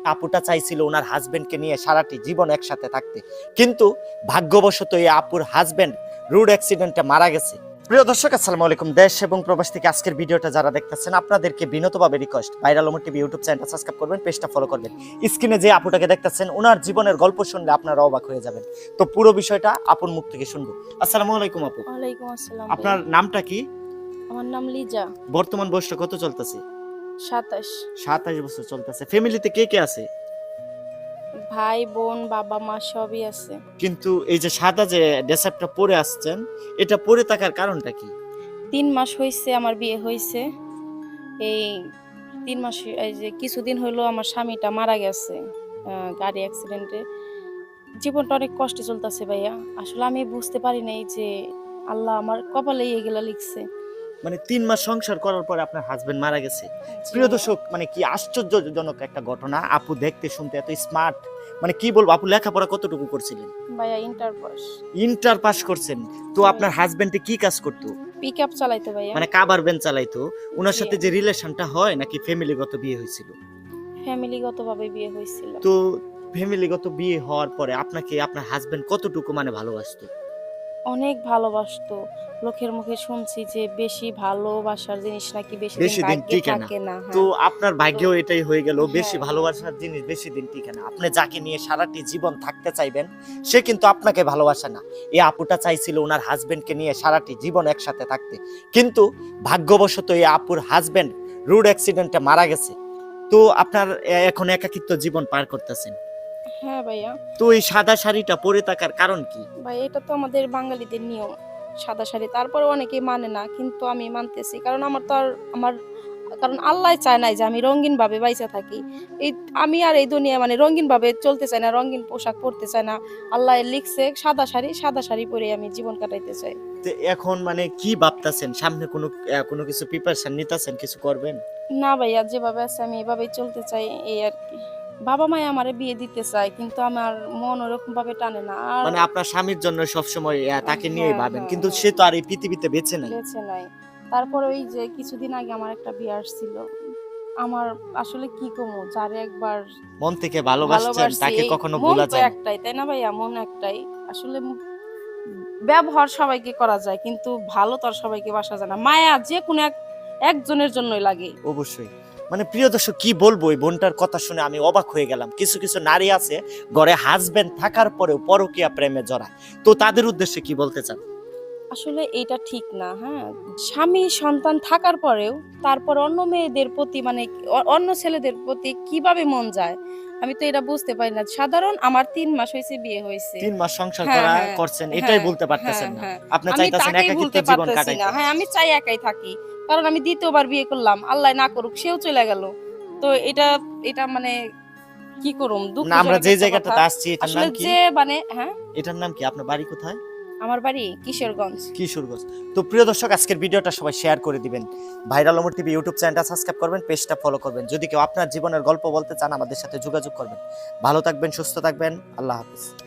আপুটা চাইছিল ওনার হাজবেন্ডকে নিয়ে সারাটি জীবন একসাথে থাকতে। কিন্তু ভাগ্যবশত এই আপুর হাজবেন্ড রোড অ্যাক্সিডেন্টে মারা গেছে। প্রিয় দর্শক আসসালামু আলাইকুম। দেশ এবং প্রবাস থেকে আজকের ভিডিওটা যারা দেখতেছেন আপনাদেরকে বিনতভাবে request viral Omar TV YouTube চ্যানেলটা সাবস্ক্রাইব করবেন পেজটা ফলো করবেন। স্ক্রিনে যে আপুটাকে দেখতেছেন ওনার জীবনের গল্প শুনলে আপনারা অবাক হয়ে যাবেন। তো পুরো বিষয়টা আপুর মুখ থেকে শুনব। আসসালামু আলাইকুম আপু। ওয়ালাইকুম আসসালাম আপনার নামটা কি? আমার নাম লিজা। বর্তমান বয়সটা কত চলতেছে? সাতাশ। সাতাশ বছর চলতেছে। ফ্যামিলিতে কে কে আছে? ভাই বোন বাবা মা সবই আছে। কিন্তু এই যে সাদা যে ড্রেসআপটা পরে আসছেন এটা পরে থাকার কারণটা কি? তিন মাস হয়েছে আমার বিয়ে হয়েছে এই তিন মাস এই যে কিছুদিন হলো আমার স্বামীটা মারা গেছে আহ, গাড়ি অ্যাক্সিডেন্টে জীবনটা অনেক কষ্টে চলতেছে ভাইয়া। আসলে আমি বুঝতে পারি নাই যে আল্লাহ আমার কপালে এগুলা লিখছে। মানে তিন মাস সংসার করার পরে আপনার হাজবেন্ড মারা গেছে। প্রিয় দর্শক মানে কি আশ্চর্যজনক একটা ঘটনা। আপু দেখতে শুনতে এত স্মার্ট মানে কি বলব আপু লেখাপড়া কতটুকু করছিলেন? ভাইয়া ইন্টার পাস ইন্টার পাস করছেন। তো আপনার হাজবেন্ডে কি কাজ করতো? পিক আপ চালাইতে ভাইয়া। মানে কাবার বেন চালাইতো। ওনার সাথে যে রিলেশনটা হয় নাকি ফ্যামিলিগত বিয়ে হয়েছিল? ফ্যামিলিগত ভাবে বিয়ে হয়েছিল। তো ফ্যামিলিগত বিয়ে হওয়ার পরে আপনাকে আপনার হাজবেন্ড কতটুকু মানে ভালোবাসতো? অনেক ভালোবাসতো লোকের মুখে শুনছি যে বেশি ভালোবাসার জিনিস নাকি বেশি বেশি দিন টিকে না। হ্যাঁ। তো আপনার ভাগ্যেও এটাই হয়ে গেল বেশি হ্যাঁ। ভালোবাসার জিনিস বেশি দিন টিকে না আপনি যাকে নিয়ে সারাটি জীবন থাকতে চাইবেন সে কিন্তু আপনাকে ভালোবাসে না এই আপুটা চাইছিল ওনার হাজবেন্ডকে নিয়ে সারাটি জীবন একসাথে থাকতে কিন্তু ভাগ্যবশত এই আপুর হাজবেন্ড রোড অ্যাক্সিডেন্টে মারা গেছে তো আপনার এখন একাকিত্ব জীবন পার করতেছেন হ্যাঁ ভাইয়া। তো এই সাদা শাড়িটা পরে থাকার কারণ কি? ভাই এটা তো আমাদের বাঙালিদের নিয়ম সাদা শাড়ি। তারপরে অনেকেই মানে না কিন্তু আমি মানতেছি। কারণ আমার তো আর আমার কারণ আল্লাহ চায় নাই যে আমি রঙিন ভাবে বাইচা থাকি। এই আমি আর এই দুনিয়া মানে রঙিন ভাবে চলতে চাই না রঙিন পোশাক পরতে চাই না। আল্লাহ লিখছে সাদা শাড়ি সাদা শাড়ি পরে আমি জীবন কাটাইতে চাই। এখন মানে কি ভাবতাছেন? সামনে কোনো কোনো কিছু প্রিপারেশন নিতেছেন? কিছু করবেন? না ভাইয়া যেভাবে আছে আমি এভাবেই চলতে চাই এই আর কি। বাবা মাই আমারে বিয়ে দিতে চায় কিন্তু আমার মন ওরকম ভাবে টানে না। আর মানে আপনার স্বামীর জন্য সবসময় আহ, তাকে নিয়ে হ্যাঁ, ভাবেন হ্যাঁ, কিন্তু হ্যাঁ। সে তো আর এই পৃথিবীতে বেঁচে নাই। বেছে নাই। তারপরে ওই যে কিছুদিন আগে আমার একটা বিয়ে আসছিল। আমার আসলে কি কমু যারে একবার মন থেকে ভালোবাসছেন তাকে কখনো ভোলা যায় একটাই তাই না ভাইয়া? মন একটাই। আসলে ব্যবহার সবাইকে করা যায় কিন্তু ভালো তো আর সবাইকে বাসা যায় না। মায়া যে কোনো এক একজনের জন্যই লাগে। অবশ্যই। মানে প্রিয় দর্শক কি বলব? এই বোনটার কথা শুনে আমি অবাক হয়ে গেলাম। কিছু কিছু নারী আছে ঘরে হাজবেন্ড থাকার পরেও পরকীয়া প্রেমে জড়ায়। তো তাদের উদ্দেশ্যে কি বলতে চান? আসলে এইটা ঠিক না হ্যাঁ? স্বামী সন্তান থাকার পরেও তারপর অন্য মেয়েদের প্রতি মানে অন্য ছেলেদের প্রতি কীভাবে মন যায়? আমি তো এটা বুঝতে পারি না। সাধারণ আমার তিন মাস হয়েছে বিয়ে হয়েছে তিন মাস সংসার হ্যাঁ, করা হ্যাঁ, করছেন হ্যাঁ, এটাই বলতে পারতেছেন হ্যাঁ, না। হ্যাঁ। আপনি চাইতেছেন একাকিত্ব জীবন না। হ্যাঁ আমি চাই একাই থাকি। কারণ আমি দ্বিতীয়বার বিয়ে করলাম আল্লাহ না করুক সেও চলে গেল। তো এটা এটা মানে কি করুম? দুঃখ না আমরা যে জায়গাটাতে আসছি এটার নাম কি? যে মানে হ্যাঁ? এটার নাম কি? আপনার বাড়ি কোথায়? আমার বাড়ি কিশোরগঞ্জ। কিশোরগঞ্জ। তো প্রিয় দর্শক আজকের ভিডিওটা সবাই শেয়ার করে দিবেন। ভাইরাল অমর টিভি ইউটিউব চ্যানেলটা সাবস্ক্রাইব করবেন পেজটা ফলো করবেন। যদি কেউ আপনার জীবনের গল্প বলতে চান আমাদের সাথে যোগাযোগ করবেন। ভালো থাকবেন সুস্থ থাকবেন। আল্লাহ হাফিজ।